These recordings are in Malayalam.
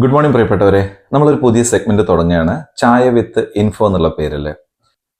ഗുഡ് മോർണിംഗ് പ്രിയപ്പെട്ടവരെ. നമ്മളൊരു പുതിയ സെഗ്മെന്റ് തുടങ്ങുകയാണ്. ചായ വിത്ത് ഇൻഫോ എന്നുള്ള പേരിൽ.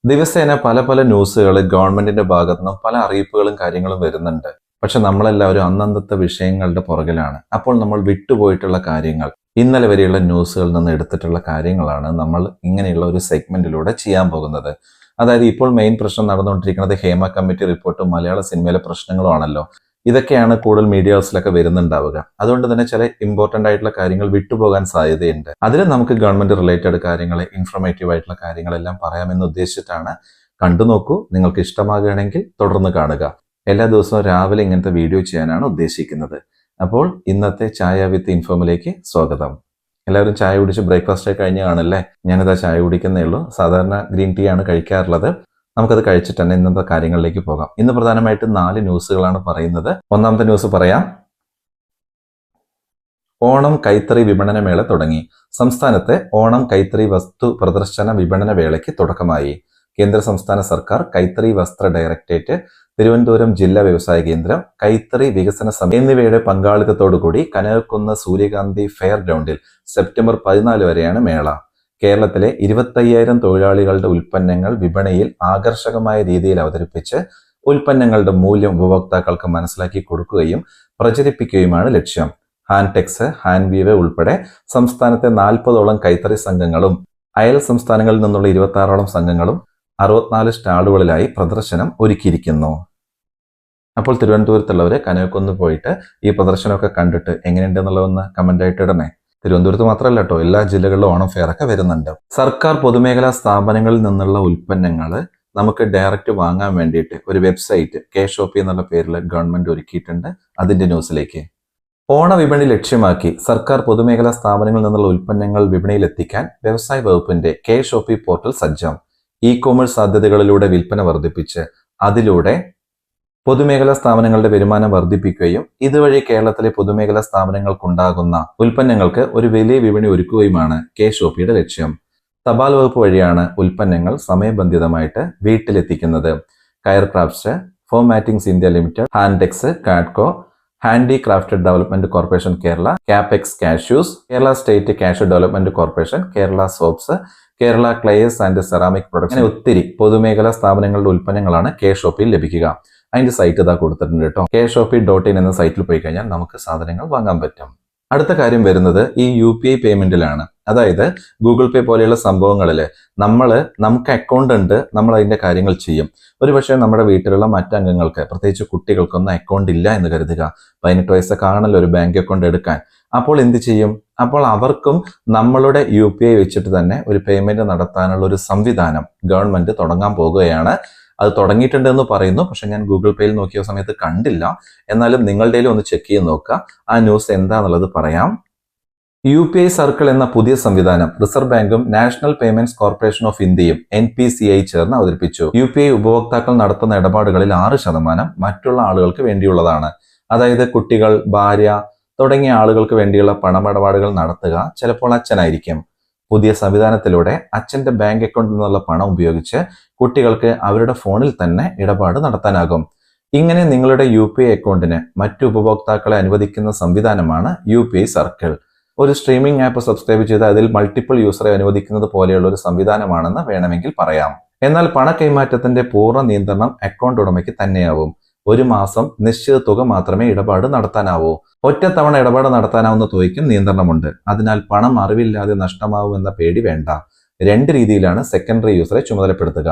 ദിവസേന പല പല ന്യൂസുകൾ ഗവൺമെന്റിന്റെ ഭാഗത്തു നിന്നും പല അറിയിപ്പുകളും കാര്യങ്ങളും വരുന്നുണ്ട്. പക്ഷെ നമ്മളെല്ലാവരും അന്നന്നത്തെ വിഷയങ്ങളുടെ പുറകിലാണ്. അപ്പോൾ നമ്മൾ വിട്ടുപോയിട്ടുള്ള കാര്യങ്ങൾ ഇന്നലെ വരെയുള്ള ന്യൂസുകളിൽ നിന്ന് എടുത്തിട്ടുള്ള കാര്യങ്ങളാണ് നമ്മൾ ഇങ്ങനെയുള്ള ഒരു സെഗ്മെന്റിലൂടെ ചെയ്യാൻ പോകുന്നത്. അതായത് ഇപ്പോൾ മെയിൻ പ്രശ്നം നടന്നുകൊണ്ടിരിക്കുന്നത് ഹേമ കമ്മിറ്റി റിപ്പോർട്ടും മലയാള സിനിമയിലെ പ്രശ്നങ്ങളുമാണല്ലോ ഇതൊക്കെയാണ് കൂടുതൽ മീഡിയാസിലൊക്കെ വരുന്നുണ്ടാവുക. അതുകൊണ്ട് തന്നെ ചില ഇമ്പോർട്ടന്റ് ആയിട്ടുള്ള കാര്യങ്ങൾ വിട്ടുപോകാൻ സാധ്യതയുണ്ട്. അതിൽ നമുക്ക് ഗവൺമെന്റ് റിലേറ്റഡ് കാര്യങ്ങൾ ഇൻഫർമേറ്റീവ് ആയിട്ടുള്ള കാര്യങ്ങളെല്ലാം പറയാമെന്ന് ഉദ്ദേശിച്ചിട്ടാണ് കണ്ടു നോക്കൂ. നിങ്ങൾക്ക് ഇഷ്ടമാകുകയാണെങ്കിൽ തുടർന്ന് കാണുക. എല്ലാ ദിവസവും രാവിലെ ഇങ്ങനത്തെ വീഡിയോ ചെയ്യാനാണ് ഉദ്ദേശിക്കുന്നത്. അപ്പോൾ ഇന്നത്തെ ചായ വിത്ത് ഇൻഫോമിലേക്ക് സ്വാഗതം. എല്ലാവരും ചായ കുടിച്ച് ബ്രേക്ക്ഫാസ്റ്റ് കഴിഞ്ഞ് കാണല്ലേ? ഞാനിതാ ചായ കുടിക്കുന്നേ ഉള്ളൂ. സാധാരണ ഗ്രീൻ ടീ ആണ് കഴിക്കാറുള്ളത്. നമുക്കത് കഴിച്ചിട്ട് തന്നെ ഇന്നത്തെ കാര്യങ്ങളിലേക്ക് പോകാം. ഇന്ന് പ്രധാനമായിട്ട് നാല് ന്യൂസുകളാണ് പറയുന്നത്. ഒന്നാമത്തെ ന്യൂസ് പറയാം. ഓണം കൈത്തറി വിപണനമേള തുടങ്ങി. സംസ്ഥാനത്തെ ഓണം കൈത്തറി വസ്തു പ്രദർശന വിപണന വേളയ്ക്ക് തുടക്കമായി. കേന്ദ്ര സംസ്ഥാന സർക്കാർ കൈത്തറി വസ്ത്ര ഡയറക്ടറേറ്റ് തിരുവനന്തപുരം ജില്ലാ വ്യവസായ കേന്ദ്രം കൈത്തറി വികസന സമിതി എന്നിവയുടെ പങ്കാളിത്തത്തോടുകൂടി കനകക്കുന്ന് സൂര്യകാന്തി ഫെയർ ഗ്രൗണ്ടിൽ സെപ്റ്റംബർ പതിനാല് വരെയാണ് മേള. കേരളത്തിലെ ഇരുപത്തയ്യായിരം തൊഴിലാളികളുടെ ഉൽപ്പന്നങ്ങൾ വിപണിയിൽ ആകർഷകമായ രീതിയിൽ അവതരിപ്പിച്ച് ഉൽപ്പന്നങ്ങളുടെ മൂല്യം ഉപഭോക്താക്കൾക്ക് മനസ്സിലാക്കി കൊടുക്കുകയും പ്രചരിപ്പിക്കുകയുമാണ് ലക്ഷ്യം. ഹാൻടെക്സ് ഹാൻവീവ് ഉൾപ്പെടെ സംസ്ഥാനത്തെ നാൽപ്പതോളം കൈത്തറി സംഘങ്ങളും അയൽ സംസ്ഥാനങ്ങളിൽ നിന്നുള്ള ഇരുപത്തി ആറോളം സംഘങ്ങളും അറുപത്തിനാല് സ്റ്റാളുകളിലായി പ്രദർശനം ഒരുക്കിയിരിക്കുന്നു. അപ്പോൾ തിരുവനന്തപുരത്തുള്ളവർ കനവക്കൊന്ന് പോയിട്ട് ഈ പ്രദർശനമൊക്കെ കണ്ടിട്ട് എങ്ങനെയുണ്ടെന്നുള്ളതൊന്ന് കമന്റ് ആയിട്ട് ഇടണേ. തിരുവനന്തപുരത്ത് മാത്രമല്ല കേട്ടോ എല്ലാ ജില്ലകളിലും ഓണം ഫെയർ ഒക്കെ വരുന്നുണ്ട്. സർക്കാർ പൊതുമേഖലാ സ്ഥാപനങ്ങളിൽ നിന്നുള്ള ഉൽപ്പന്നങ്ങൾ നമുക്ക് ഡയറക്റ്റ് വാങ്ങാൻ വേണ്ടിയിട്ട് ഒരു വെബ്സൈറ്റ് കെ ഷോപ്പി എന്നുള്ള പേരിൽ ഗവൺമെന്റ് ഒരുക്കിയിട്ടുണ്ട്. അതിന്റെ ന്യൂസിലേക്ക് ഓണ വിപണി ലക്ഷ്യമാക്കി സർക്കാർ പൊതുമേഖലാ സ്ഥാപനങ്ങളിൽ നിന്നുള്ള ഉൽപ്പന്നങ്ങൾ വിപണിയിൽ എത്തിക്കാൻ വ്യവസായ വകുപ്പിന്റെ കെ ഷോപ്പി പോർട്ടൽ സജ്ജം. ഇ കോമേഴ്സ് സാധ്യതകളിലൂടെ വിൽപ്പന വർദ്ധിപ്പിച്ച് അതിലൂടെ പൊതുമേഖലാ സ്ഥാപനങ്ങളുടെ വരുമാനം വർദ്ധിപ്പിക്കുകയും ഇതുവഴി കേരളത്തിലെ പൊതുമേഖലാ സ്ഥാപനങ്ങൾക്കുണ്ടാകുന്ന ഉൽപ്പന്നങ്ങൾക്ക് ഒരു വലിയ വിപണി ഒരുക്കുകയുമാണ് കെ ഷോപ്പിയുടെ ലക്ഷ്യം. തപാൽ വകുപ്പ് വഴിയാണ് ഉൽപ്പന്നങ്ങൾ സമയബന്ധിതമായിട്ട് വീട്ടിലെത്തിക്കുന്നത്. Coir crafts foam mattings India limited Hantex Cadco handicrafted development corporation Kerala Capex cashews Kerala state cashew development corporation Kerala soaps Kerala clays and ceramic products. ഒത്തിരി പൊതുമേഖലാ സ്ഥാപനങ്ങളുടെ ഉൽപ്പന്നങ്ങളാണ് കെ ഷോപ്പിൽ ലഭിക്കുക. അതിന്റെ സൈറ്റ് ഇതാ കൊടുത്തിട്ടുണ്ട് കേട്ടോ. കെ ഷോപ്പി ഡോട്ട് ഇൻ എന്ന സൈറ്റിൽ പോയി കഴിഞ്ഞാൽ നമുക്ക് സാധനങ്ങൾ വാങ്ങാൻ പറ്റും. അടുത്ത കാര്യം വരുന്നത് ഈ യു പി ഐ പേയ്മെന്റിലാണ് അതായത് ഗൂഗിൾ പേ പോലെയുള്ള സംഭവങ്ങളിൽ നമ്മൾ നമുക്ക് അക്കൗണ്ട് ഉണ്ട് നമ്മൾ അതിന്റെ കാര്യങ്ങൾ ചെയ്യും. ഒരുപക്ഷെ നമ്മുടെ വീട്ടിലുള്ള മറ്റംഗങ്ങൾക്ക് പ്രത്യേകിച്ച് കുട്ടികൾക്കൊന്നും അക്കൗണ്ട് ഇല്ല എന്ന് കരുതുക. പതിനെട്ട് വയസ്സൊക്കെ ആണല്ലോ ഒരു ബാങ്ക് അക്കൗണ്ട് എടുക്കാൻ. അപ്പോൾ എന്ത് ചെയ്യും? അപ്പോൾ അവർക്കും നമ്മളുടെ യു പി ഐ വെച്ചിട്ട് തന്നെ ഒരു പേയ്മെന്റ് നടത്താനുള്ള ഒരു സംവിധാനം ഗവൺമെന്റ് തുടങ്ങാൻ പോകുകയാണ്. അത് തുടങ്ങിയിട്ടുണ്ട് എന്ന് പറയുന്നു. പക്ഷെ ഞാൻ ഗൂഗിൾ പേയിൽ നോക്കിയ സമയത്ത് കണ്ടില്ല. എന്നാലും നിങ്ങളുടെയിലും ഒന്ന് ചെക്ക് ചെയ്ത് നോക്കുക. ആ ന്യൂസ് എന്താണെന്നുള്ളത് പറയാം. യു പി ഐ സർക്കിൾ എന്ന പുതിയ സംവിധാനം റിസർവ് ബാങ്കും നാഷണൽ പേയ്മെന്റ്സ് കോർപ്പറേഷൻ ഓഫ് ഇന്ത്യയും എൻ പി സി ഐ ചേർന്ന് അവതരിപ്പിച്ചു. യു പി ഐ ഉപഭോക്താക്കൾ നടത്തുന്ന ഇടപാടുകളിൽ ആറ് ശതമാനം മറ്റുള്ള ആളുകൾക്ക് വേണ്ടിയുള്ളതാണ്. അതായത് കുട്ടികൾ ഭാര്യ തുടങ്ങിയ ആളുകൾക്ക് വേണ്ടിയുള്ള പണമിടപാടുകൾ നടത്തുക ചിലപ്പോൾ അച്ഛനായിരിക്കും. പുതിയ സംവിധാനത്തിലൂടെ അച്ഛന്റെ ബാങ്ക് അക്കൗണ്ടിൽ നിന്നുള്ള പണം ഉപയോഗിച്ച് കുട്ടികൾക്ക് അവരുടെ ഫോണിൽ തന്നെ ഇടപാട് നടത്താനാകും. ഇങ്ങനെ നിങ്ങളുടെ യു പി ഐ അക്കൗണ്ടിന് മറ്റു ഉപഭോക്താക്കളെ അനുവദിക്കുന്ന സംവിധാനമാണ് യു പി ഐ സർക്കിൾ. ഒരു സ്ട്രീമിംഗ് ആപ്പ് സബ്സ്ക്രൈബ് ചെയ്ത് അതിൽ മൾട്ടിപ്പിൾ യൂസറെ അനുവദിക്കുന്നത് പോലെയുള്ള ഒരു സംവിധാനമാണെന്ന് വേണമെങ്കിൽ പറയാം. എന്നാൽ പണ കൈമാറ്റത്തിന്റെ പൂർണ നിയന്ത്രണം അക്കൗണ്ട് ഉടമയ്ക്ക് തന്നെയാവും. ഒരു മാസം നിശ്ചിത തുക മാത്രമേ ഇടപാട് നടത്താനാവൂ. ഒറ്റത്തവണ ഇടപാട് നടത്താനാവുന്ന തുകയ്ക്കും നിയന്ത്രണമുണ്ട്. അതിനാൽ പണം അറിവില്ലാതെ നഷ്ടമാവുമെന്ന പേടി വേണ്ട. രണ്ട് രീതിയിലാണ് സെക്കൻഡറി യൂസറെ ചുമതലപ്പെടുത്തുക.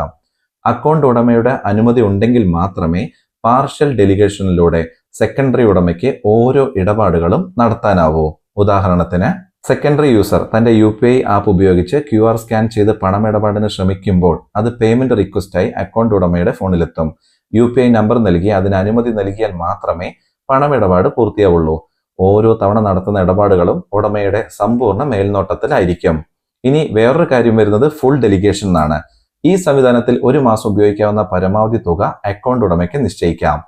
അക്കൗണ്ട് ഉടമയുടെ അനുമതി ഉണ്ടെങ്കിൽ മാത്രമേ പാർഷ്യൽ ഡെലിഗേഷനിലൂടെ സെക്കൻഡറി ഉടമയ്ക്ക് ഓരോ ഇടപാടുകളും നടത്താനാവൂ. ഉദാഹരണത്തിന് സെക്കൻഡറി യൂസർ തന്റെ യു പി ഐ ആപ്പ് ഉപയോഗിച്ച് ക്യു ആർ സ്കാൻ ചെയ്ത് പണമിടപാടിന് ശ്രമിക്കുമ്പോൾ അത് പേയ്മെന്റ് റിക്വസ്റ്റായി അക്കൗണ്ട് ഉടമയുടെ ഫോണിലെത്തും യു പി ഐ നമ്പർ നൽകി അതിന് അനുമതി നൽകിയാൽ മാത്രമേ പണമിടപാട് പൂർത്തിയാവുള്ളൂ. ഓരോ തവണ നടത്തുന്ന ഇടപാടുകളും ഉടമയുടെ സമ്പൂർണ മേൽനോട്ടത്തിലായിരിക്കും. ഇനി വേറൊരു കാര്യം വരുന്നത് ഫുൾ ഡെലിഗേഷൻ എന്നാണ്. ഈ സംവിധാനത്തിൽ ഒരു മാസം ഉപയോഗിക്കാവുന്ന പരമാവധി തുക അക്കൗണ്ട് ഉടമയ്ക്ക് നിശ്ചയിക്കാം.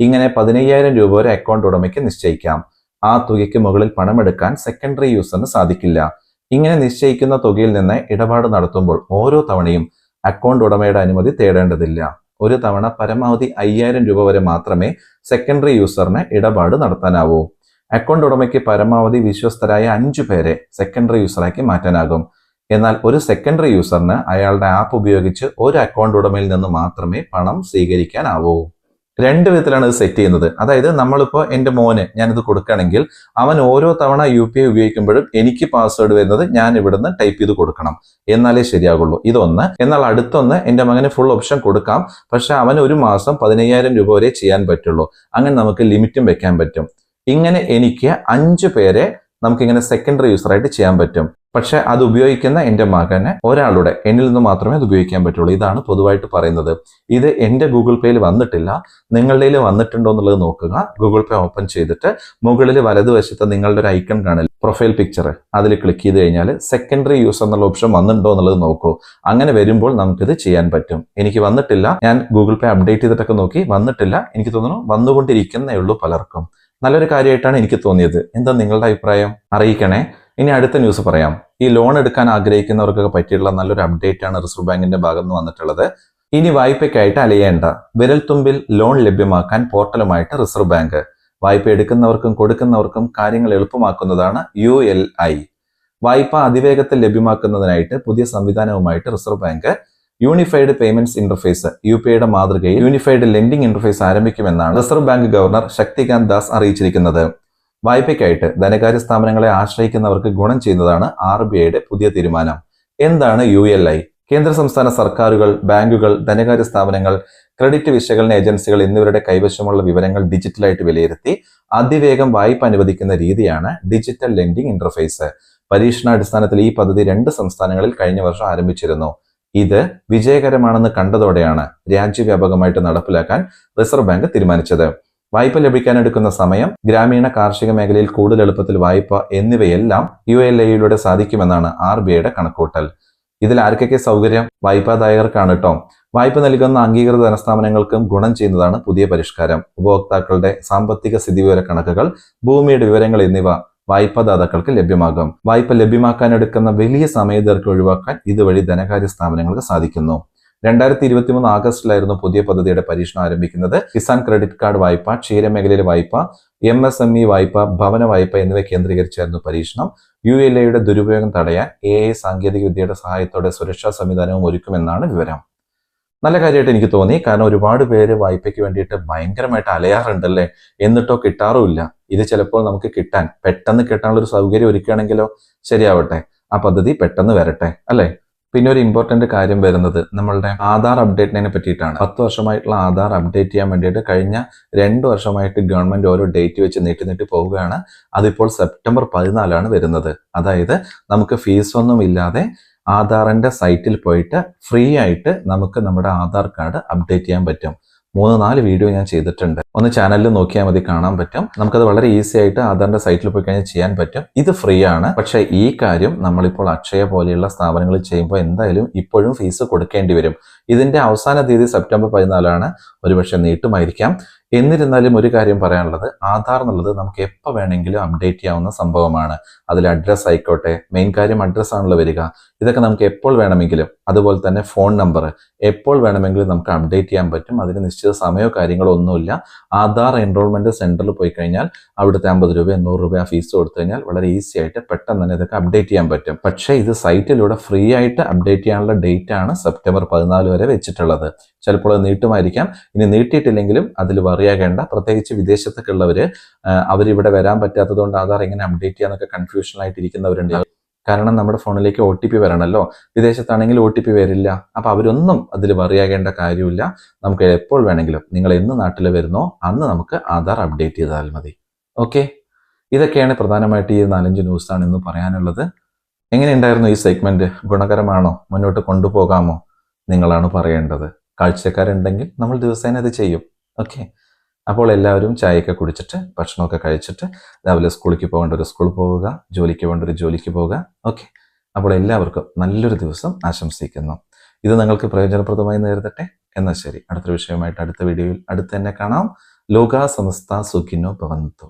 ഇങ്ങനെ പതിനയ്യായിരം രൂപ വരെ അക്കൗണ്ട് ഉടമയ്ക്ക് നിശ്ചയിക്കാം. ആ തുകയ്ക്ക് മുകളിൽ പണമെടുക്കാൻ സെക്കൻഡറി യൂസറിന് സാധിക്കില്ല. ഇങ്ങനെ നിശ്ചയിക്കുന്ന തുകയിൽ നിന്ന് ഇടപാട് നടത്തുമ്പോൾ ഓരോ തവണയും അക്കൗണ്ട് ഉടമയുടെ അനുമതി തേടേണ്ടതില്ല. ഒരു തവണ പരമാവധി അയ്യായിരം രൂപ വരെ മാത്രമേ സെക്കൻഡറി യൂസറിന് ഇടപാട് നടത്താനാവൂ. അക്കൗണ്ട് ഉടമയ്ക്ക് പരമാവധി വിശ്വസ്തരായ അഞ്ചു പേരെ സെക്കൻഡറി യൂസറാക്കി മാറ്റാനാകും. എന്നാൽ ഒരു സെക്കൻഡറി യൂസറിന് അയാളുടെ ആപ്പ് ഉപയോഗിച്ച് ഒരു അക്കൗണ്ട് ഉടമയിൽ നിന്ന് മാത്രമേ പണം സ്വീകരിക്കാനാവൂ. രണ്ട് വിധത്തിലാണ് ഇത് സെറ്റ് ചെയ്യുന്നത്. അതായത് നമ്മളിപ്പോൾ എന്റെ മോന് ഞാനിത് കൊടുക്കുകയാണെങ്കിൽ അവൻ ഓരോ തവണ യു പി ഐ ഉപയോഗിക്കുമ്പോഴും എനിക്ക് പാസ്വേഡ് വരുന്നത് ഞാൻ ഇവിടുന്ന് ടൈപ്പ് ചെയ്ത് കൊടുക്കണം. എന്നാലേ ശരിയാകുള്ളൂ. ഇതൊന്ന്. എന്നാൽ അടുത്തൊന്ന് എന്റെ മകന് ഫുൾ ഓപ്ഷൻ കൊടുക്കാം. പക്ഷെ അവൻ ഒരു മാസം പതിനയ്യായിരം രൂപ വരെ ചെയ്യാൻ പറ്റുള്ളൂ. അങ്ങനെ നമുക്ക് ലിമിറ്റും വെക്കാൻ പറ്റും. ഇങ്ങനെ എനിക്ക് അഞ്ച് പേരെ നമുക്കിങ്ങനെ സെക്കൻഡറി യൂസറായിട്ട് ചെയ്യാൻ പറ്റും. പക്ഷെ അത് ഉപയോഗിക്കുന്ന എന്റെ മകന് ഒരാളുടെ എന്നിൽ നിന്ന് മാത്രമേ അത് ഉപയോഗിക്കാൻ പറ്റുള്ളൂ. ഇതാണ് പൊതുവായിട്ട് പറയുന്നത്. ഇത് എന്റെ ഗൂഗിൾ പേയിൽ വന്നിട്ടില്ല. നിങ്ങളുടെ വന്നിട്ടുണ്ടോ എന്നുള്ളത് നോക്കുക. ഗൂഗിൾ പേ ഓപ്പൺ ചെയ്തിട്ട് മുകളിൽ വലതുവശത്ത് നിങ്ങളുടെ ഒരു ഐക്കൺ കാണില്ല പ്രൊഫൈൽ പിക്ചർ അതിൽ ക്ലിക്ക് ചെയ്ത് കഴിഞ്ഞാൽ സെക്കൻഡറി യൂസർ എന്നുള്ള ഓപ്ഷൻ വന്നിട്ടുണ്ടോ എന്നുള്ളത് നോക്കൂ. അങ്ങനെ വരുമ്പോൾ നമുക്കിത് ചെയ്യാൻ പറ്റും. എനിക്ക് വന്നിട്ടില്ല. ഞാൻ ഗൂഗിൾ പേ അപ്ഡേറ്റ് ചെയ്തിട്ടൊക്കെ നോക്കി വന്നിട്ടില്ല. എനിക്ക് തോന്നുന്നു വന്നുകൊണ്ടിരിക്കുന്നേ ഉള്ളൂ പലർക്കും. നല്ലൊരു കാര്യമായിട്ടാണ് എനിക്ക് തോന്നിയത്. എന്താ നിങ്ങളുടെ അഭിപ്രായം? അറിയിക്കണേ. ഇനി അടുത്ത ന്യൂസ് പറയാം. ഈ ലോൺ എടുക്കാൻ ആഗ്രഹിക്കുന്നവർക്കൊക്കെ പറ്റിയുള്ള നല്ലൊരു അപ്ഡേറ്റ് ആണ് റിസർവ് ബാങ്കിന്റെ ഭാഗത്ത് വന്നിട്ടുള്ളത്. ഇനി വായ്പയ്ക്കായിട്ട് അലയേണ്ട. വിരൽത്തുമ്പിൽ ലോൺ ലഭ്യമാക്കാൻ പോർട്ടലുമായിട്ട് റിസർവ് ബാങ്ക് വായ്പ എടുക്കുന്നവർക്കും കൊടുക്കുന്നവർക്കും കാര്യങ്ങൾ എളുപ്പമാക്കുന്നതാണ് യു എൽ ഐ വായ്പ അതിവേഗത്തിൽ ലഭ്യമാക്കുന്നതിനായിട്ട് പുതിയ സംവിധാനവുമായിട്ട് reserve bank unified payments interface U P ഐയുടെ മാതൃകയിൽ unified lending interface ആരംഭിക്കുമെന്നാണ് reserve bank governor Shaktikanta Das അറിയിച്ചിരിക്കുന്നത്. വായ്പയ്ക്കായിട്ട് ധനകാര്യ സ്ഥാപനങ്ങളെ ആശ്രയിക്കുന്നവർക്ക് ഗുണം ചെയ്യുന്നതാണ് ആർ ബി ഐയുടെ പുതിയ തീരുമാനം. എന്താണ് യു എൽ ഐ? കേന്ദ്ര സംസ്ഥാന സർക്കാരുകൾ ബാങ്കുകൾ ധനകാര്യ സ്ഥാപനങ്ങൾ ക്രെഡിറ്റ് വിശകലന ഏജൻസികൾ എന്നിവരുടെ കൈവശമുള്ള വിവരങ്ങൾ ഡിജിറ്റലായിട്ട് വിലയിരുത്തി അതിവേഗം വായ്പ അനുവദിക്കുന്ന രീതിയാണ് ഡിജിറ്റൽ ലെൻഡിംഗ് ഇന്റർഫേസ്. പരീക്ഷണാടിസ്ഥാനത്തിൽ ഈ പദ്ധതി രണ്ട് സംസ്ഥാനങ്ങളിൽ കഴിഞ്ഞ വർഷം ആരംഭിച്ചിരുന്നു. ഇത് വിജയകരമാണെന്ന് കണ്ടതോടെയാണ് രാജ്യവ്യാപകമായിട്ട് നടപ്പിലാക്കാൻ റിസർവ് ബാങ്ക് തീരുമാനിച്ചത്. വായ്പ ലഭിക്കാനെടുക്കുന്ന സമയം ഗ്രാമീണ കാർഷിക മേഖലയിൽ കൂടുതൽ എളുപ്പത്തിൽ വായ്പ എന്നിവയെല്ലാം യു എൽ ഐയിലൂടെ സാധിക്കുമെന്നാണ് ആർ ബി ഐയുടെ കണക്കൂട്ടൽ ഇതിൽ ആർക്കൊക്കെ സൗകര്യം? വായ്പാദായകർക്കാണ് കേട്ടോ വായ്പ നൽകുന്ന അംഗീകൃത ധനസ്ഥാപനങ്ങൾക്കും ഗുണം ചെയ്യുന്നതാണ് പുതിയ പരിഷ്കാരം. ഉപഭോക്താക്കളുടെ സാമ്പത്തിക സ്ഥിതി വിവര കണക്കുകൾ ഭൂമിയുടെ വിവരങ്ങൾ എന്നിവ വായ്പാദാതാക്കൾക്ക് ലഭ്യമാകും. വായ്പ ലഭ്യമാക്കാനെടുക്കുന്ന വലിയ സമയദീർഘം ഒഴിവാക്കാൻ ഇതുവഴി ധനകാര്യ സ്ഥാപനങ്ങൾക്ക് സാധിക്കുന്നു. രണ്ടായിരത്തി ഇരുപത്തി മൂന്ന് ആഗസ്റ്റിലായിരുന്നു പുതിയ പദ്ധതിയുടെ പരീക്ഷണം ആരംഭിക്കുന്നത്. കിസാൻ ക്രെഡിറ്റ് കാർഡ് വായ്പ ക്ഷീരമേഖലയിലെ വായ്പ എം എസ് എം ഇ വായ്പ ഭവന വായ്പ എന്നിവ കേന്ദ്രീകരിച്ചായിരുന്നു പരീക്ഷണം. യു എൽ എയുടെ ദുരുപയോഗം തടയാൻ എ ഐ സാങ്കേതിക വിദ്യയുടെ സഹായത്തോടെ സുരക്ഷാ സംവിധാനവും ഒരുക്കുമെന്നാണ് വിവരം. നല്ല കാര്യമായിട്ട് എനിക്ക് തോന്നി. കാരണം ഒരുപാട് പേര് വായ്പയ്ക്ക് വേണ്ടിയിട്ട് ഭയങ്കരമായിട്ട് അലയാറുണ്ടല്ലേ? എന്നിട്ടോ കിട്ടാറുമില്ല. ഇത് ചിലപ്പോൾ നമുക്ക് കിട്ടാൻ പെട്ടെന്ന് കിട്ടാനുള്ള ഒരു സൗകര്യം ഒരുക്കുകയാണെങ്കിലോ? ശരിയാവട്ടെ. ആ പദ്ധതി പെട്ടെന്ന് വരട്ടെ അല്ലേ? പിന്നെ ഒരു ഇമ്പോർട്ടന്റ് കാര്യം വരുന്നത് നമ്മളുടെ ആധാർ അപ്ഡേറ്റിനെ പറ്റിയിട്ടാണ്. പത്ത് വർഷമായിട്ടുള്ള ആധാർ അപ്ഡേറ്റ് ചെയ്യാൻ വേണ്ടിയിട്ട് കഴിഞ്ഞ രണ്ട് വർഷമായിട്ട് ഗവൺമെന്റ് ഓരോ ഡേറ്റ് വെച്ച് നീട്ടി നീട്ടി പോവുകയാണ്. അതിപ്പോൾ സെപ്റ്റംബർ പതിനാലാണ് വരുന്നത്. അതായത് നമുക്ക് ഫീസ് ഒന്നും ഇല്ലാതെ ആധാറിന്റെ സൈറ്റിൽ പോയിട്ട് ഫ്രീ ആയിട്ട് നമുക്ക് നമ്മുടെ ആധാർ കാർഡ് അപ്ഡേറ്റ് ചെയ്യാൻ പറ്റും. മൂന്ന് നാല് വീഡിയോ ഞാൻ ചെയ്തിട്ടുണ്ട്. ഒന്ന് ചാനലിൽ നോക്കിയാൽ മതി കാണാൻ പറ്റും. നമുക്കത് വളരെ ഈസി ആയിട്ട് ആധാറിന്റെ സൈറ്റിൽ പോയി കഴിഞ്ഞാൽ ചെയ്യാൻ പറ്റും. ഇത് ഫ്രീ ആണ്. പക്ഷേ ഈ കാര്യം നമ്മളിപ്പോൾ അക്ഷയ പോലെയുള്ള സ്ഥാപനങ്ങളിൽ ചെയ്യുമ്പോൾ എന്തായാലും ഇപ്പോഴും ഫീസ് കൊടുക്കേണ്ടി വരും. ഇതിന്റെ അവസാന തീയതി സെപ്റ്റംബർ പതിനാലാണ്. ഒരുപക്ഷെ നീട്ടുമായിരിക്കാം. എന്നിരുന്നാലും ഒരു കാര്യം പറയാനുള്ളത് ആധാർ എന്നുള്ളത് നമുക്ക് എപ്പോൾ വേണമെങ്കിലും അപ്ഡേറ്റ് ചെയ്യാവുന്ന സംഭവമാണ്. അതിൽ അഡ്രസ്സ് ആയിക്കോട്ടെ മെയിൻ കാര്യം അഡ്രസ്സ് ആണല്ലോ വരിക. ഇതൊക്കെ നമുക്ക് എപ്പോൾ വേണമെങ്കിലും അതുപോലെ തന്നെ ഫോൺ നമ്പർ എപ്പോൾ വേണമെങ്കിലും നമുക്ക് അപ്ഡേറ്റ് ചെയ്യാൻ പറ്റും. അതിന് നിശ്ചിത സമയമോ കാര്യങ്ങളോ ഒന്നുമില്ല. ആധാർ എൻറോൾമെന്റ് സെന്ററിൽ പോയി കഴിഞ്ഞാൽ അവിടുത്തെ അമ്പത് രൂപ എണ്ണൂറ് രൂപ ഫീസ് കൊടുത്തു കഴിഞ്ഞാൽ വളരെ ഈസി ആയിട്ട് പെട്ടെന്ന് തന്നെ ഇതൊക്കെ അപ്ഡേറ്റ് ചെയ്യാൻ പറ്റും. പക്ഷേ ഇത് സൈറ്റിലൂടെ ഫ്രീ ആയിട്ട് അപ്ഡേറ്റ് ചെയ്യാനുള്ള ഡേറ്റ് ആണ് സെപ്റ്റംബർ പതിനാല് വരെ വെച്ചിട്ടുള്ളത്. ചിലപ്പോൾ അത് നീട്ടുമായിരിക്കാം. ഇനി നീട്ടിയിട്ടില്ലെങ്കിലും അതിൽ വറിയാകേണ്ട. പ്രത്യേകിച്ച് വിദേശത്തൊക്കെ ഉള്ളവർ അവരിവിടെ വരാൻ പറ്റാത്തതുകൊണ്ട് ആധാർ എങ്ങനെ അപ്ഡേറ്റ് ചെയ്യാന്നൊക്കെ കൺഫ്യൂഷനായിട്ട് ഇരിക്കുന്നവരുണ്ട്. കാരണം നമ്മുടെ ഫോണിലേക്ക് ഒ ടി പി വരണമല്ലോ വിദേശത്താണെങ്കിൽ ഒ ടി പി വരില്ല. അപ്പം അവരൊന്നും അതിൽ വറിയാകേണ്ട കാര്യമില്ല. നമുക്ക് എപ്പോൾ വേണമെങ്കിലും നിങ്ങൾ എന്ന് നാട്ടിൽ വരുന്നോ അന്ന് നമുക്ക് ആധാർ അപ്ഡേറ്റ് ചെയ്താൽ മതി. ഓക്കെ ഇതൊക്കെയാണ് പ്രധാനമായിട്ട് ഈ നാലഞ്ച് ന്യൂസാണ് ഇന്ന് പറയാനുള്ളത്. എങ്ങനെയുണ്ടായിരുന്നു ഈ സെഗ്മെന്റ് ഗുണകരമാണോ? മുന്നോട്ട് കൊണ്ടുപോകാമോ? നിങ്ങളാണ് പറയേണ്ടത്. കാഴ്ചക്കാരുണ്ടെങ്കിൽ നമ്മൾ ദിവസേന അത് ചെയ്യും. ഓക്കെ അപ്പോൾ എല്ലാവരും ചായയൊക്കെ കുടിച്ചിട്ട് ഭക്ഷണമൊക്കെ കഴിച്ചിട്ട് രാവിലെ സ്കൂളിലേക്ക് പോകേണ്ട ഒരു സ്കൂളിൽ പോവുക ജോലിക്ക് പോകേണ്ട ഒരു ജോലിക്ക് പോവുക. ഓക്കെ അപ്പോൾ എല്ലാവർക്കും നല്ലൊരു ദിവസം ആശംസിക്കുന്നു. ഇത് നിങ്ങൾക്ക് പ്രയോജനപ്രദമായി നേരിടട്ടെ? എന്നാൽ ശരി. അടുത്തൊരു വിഷയമായിട്ട് അടുത്ത വീഡിയോയിൽ അടുത്ത് തന്നെ കാണാം. ലോകാ സമസ്ത സുഖിനോ ഭവന്തു.